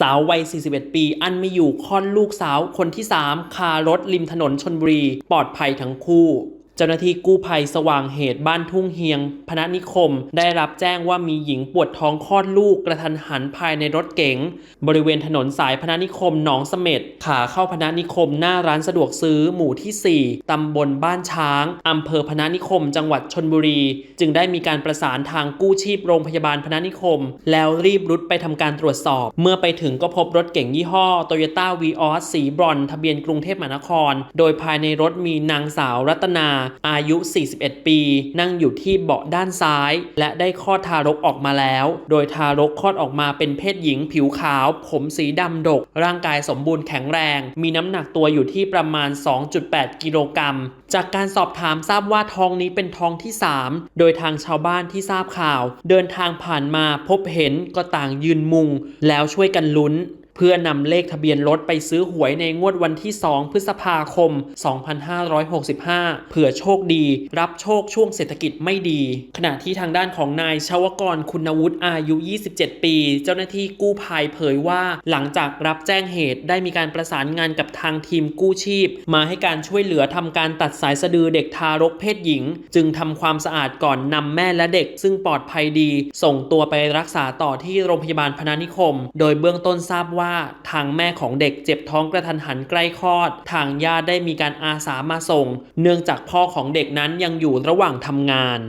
สาววัย 41 ปี อันไม่อยู่คลอดลูกสาวคนที่ 3 คารถริมถนนชนบุรี ปลอดภัยทั้งคู่ เจ้าหน้าที่กู้ภัยสว่างเหตุบ้านทุ่งเฮียง พนัสนิคม ได้รับแจ้งว่ามีหญิงปวดท้องคลอดลูกกระทันหันภายในรถเก๋ง บริเวณถนนสายพนัสนิคมหนองเสม็ดขาเข้าพนัสนิคมหน้าร้านสะดวกซื้อหมู่ที่ 4 ตำบลบ้านช้าง อำเภอพนัสนิคม จังหวัดชนบุรี จึงได้มีการประสานทางกู้ชีพโรงพยาบาลพนัสนิคม แล้วรีบรุดไปทำการตรวจสอบ เมื่อไปถึงก็พบรถเก๋งยี่ห้อ Toyota v ีออสสีบรอนทะเบียนกรุงเทพมหานคร โดยภายในรถมีนางสาวรัตนาอายุ 41 ปี นั่งอยู่ที่เบาะด้านซ้าย และได้คลอดทารกออกมาแล้ว โดยทารกคลอดออกมาเป็นเพศหญิงผิวขาว ผมสีดำดก ร่างกายสมบูรณ์แข็งแรง มีน้ำหนักตัวอยู่ที่ประมาณ 2.8 กิโลกรัม จากการสอบถามทราบว่าท้องนี้เป็นท้องที่ 3 โดยทางชาวบ้านที่ทราบข่าว เดินทางผ่านมาพบเห็นก็ต่างยืนมุง แล้วช่วยกันลุ้น เพื่อนำเลขทะเบียนรถไปซื้อหวยในงวดวันที่ 2 พฤษภาคม 2565 เผื่อโชคดี รับโชคช่วงเศรษฐกิจไม่ดี ขณะที่ทางด้านของนายชาวกรคุณวุฒิอายุ 27 ปี เจ้าหน้าที่กู้ภัยเผยว่าหลังจากรับแจ้งเหตุได้มีการประสานงานกับทางทีมกู้ชีพ มาให้การช่วยเหลือทำการตัดสายสะดือเด็กทารกเพศหญิง จึงทำความสะอาดก่อนนำแม่และเด็ก ซึ่งปลอดภัยดี ส่งตัวไปรักษาต่อที่โรงพยาบาลพนานิคม โดยเบื้องต้นทราบว่าว่าทางแม่ของเด็กเจ็บท้องกระทันหันใกล้คลอด ทางญาติได้มีการอาสามาส่ง เนื่องจากพ่อของเด็กนั้นยังอยู่ระหว่างทำงาน